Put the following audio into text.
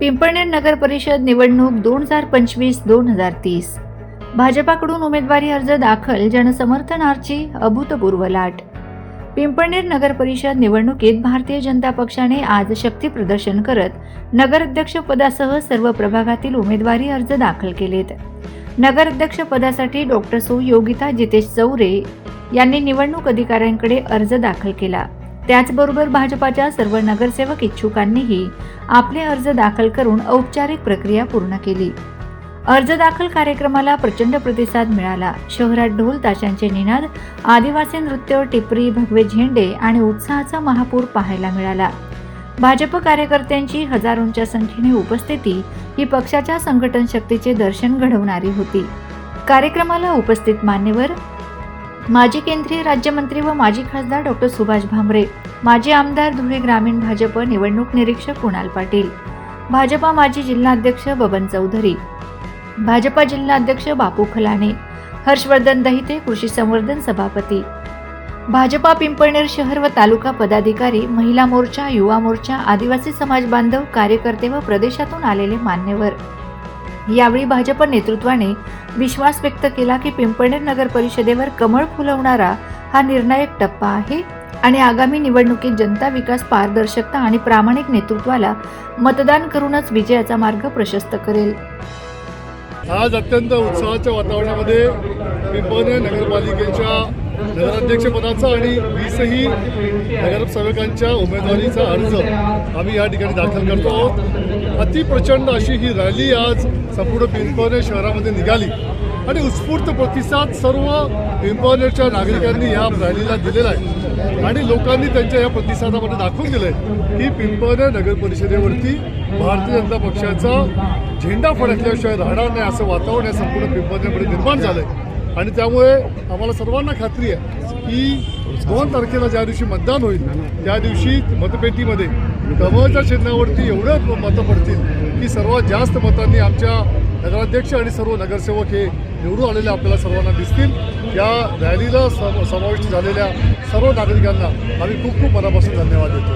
पिंपळनेर नगर परिषद निवडणूक दोन हजार पंचवीस दोन हजार तीस. भाजपाकडून उमेदवारी अर्ज दाखल जनसमर्थनार्ची अभूतपूर्व लाट. पिंपळनेर नगर परिषद निवडणुकीत भारतीय जनता पक्षाने आज शक्ती प्रदर्शन करत नगराध्यक्ष पदासह सर्व प्रभागातील उमेदवारी अर्ज दाखल केलेत. नगराध्यक्ष पदासाठी डॉक्टर सौ. योगिता जितेश चौरे यांनी निवडणूक अधिकाऱ्यांकडे अर्ज दाखल केला. त्याचबरोबर भाजपाच्या सर्व नगरसेवक इच्छुकांनीही आपले अर्ज दाखल करून औपचारिक प्रक्रिया पूर्ण केली. अर्ज दाखल कार्यक्रमाला प्रचंड प्रतिसाद मिळाला. शहरात ढोल ताशांचे निनाद आदिवासी नृत्य टिपरी भगवे झेंडे आणि उत्साहाचा महापूर पाहायला मिळाला. भाजप कार्यकर्त्यांची हजारोंच्या संख्येने उपस्थिती ही पक्षाच्या संघटन शक्तीचे दर्शन घडवणारी होती. कार्यक्रमाला उपस्थित मान्यवर माजी केंद्रीय राज्यमंत्री व माजी खासदार डॉक्टर सुभाष भामरे माजी आमदार धुळे ग्रामीण भाजप निवडणूक निरीक्षक कुणाल पाटील भाजपा माजी जिल्हाध्यक्ष बबन चौधरी भाजपा जिल्हाध्यक्ष बापू खलाणे हर्षवर्धन दहिते कृषी संवर्धन सभापती भाजपा पिंपळनेर शहर व तालुका पदाधिकारी महिला मोर्चा युवा मोर्चा आदिवासी समाज बांधव कार्यकर्ते व प्रदेशातून आलेले मान्यवर. यावेळी भाजप नेतृत्वाने विश्वास व्यक्त केला की पिंपळनेर नगर परिषदेवर कमळ फुलवणारा हा निर्णायक टप्पा आहे आणि आगामी निवडणुकीत जनता विकास पारदर्शकता आणि प्रामाणिक नेतृत्वाला मतदान करूनच विजयाचा मार्ग प्रशस्त करेल. आज अत्यंत उत्साहाच्या वातावरणामध्ये पिंपळनेर नगरपालिकेच्या नगराध्यक्षपदाचा आणि वीसही नगरसेवकांच्या उमेदवारीचा अर्ज आम्ही या ठिकाणी दाखल करतो आहोत. अतिप्रचंड अशी ही रॅली आज संपूर्ण पिंपळनेर शहरामध्ये निघाली. आणि उत्स्फूर्त प्रतिसाद सर्व पिंपळनेरच्या नागरिकांनी या रॅलीला दिलेला आहे. आणि लोकांनी त्यांच्या या प्रतिसादामध्ये दाखवून दिलंय की पिंपळनेर नगर परिषदेवरती भारतीय जनता पक्षाचा झेंडा फडकल्याशिवाय राहणार नाही असं वातावरण या संपूर्ण पिंपळनेरमध्ये निर्माण झालंय. आणि त्यामुळे आम्हाला सर्वांना खात्री आहे की दोन तारखेला ज्या दिवशी मतदान होईल त्या दिवशी मतपेटीमध्ये कमळच्या चिन्हावरती एवढं मतं पडतील की सर्वात जास्त मतांनी आमच्या नगराध्यक्ष आणि सर्व नगरसेवक हे निवडून आलेले आपल्याला सर्वांना दिसतील. या रॅलीला सम समाविष्ट झालेल्या सर्व नागरिकांना आम्ही खूप खूप मनापासून धन्यवाद देतो.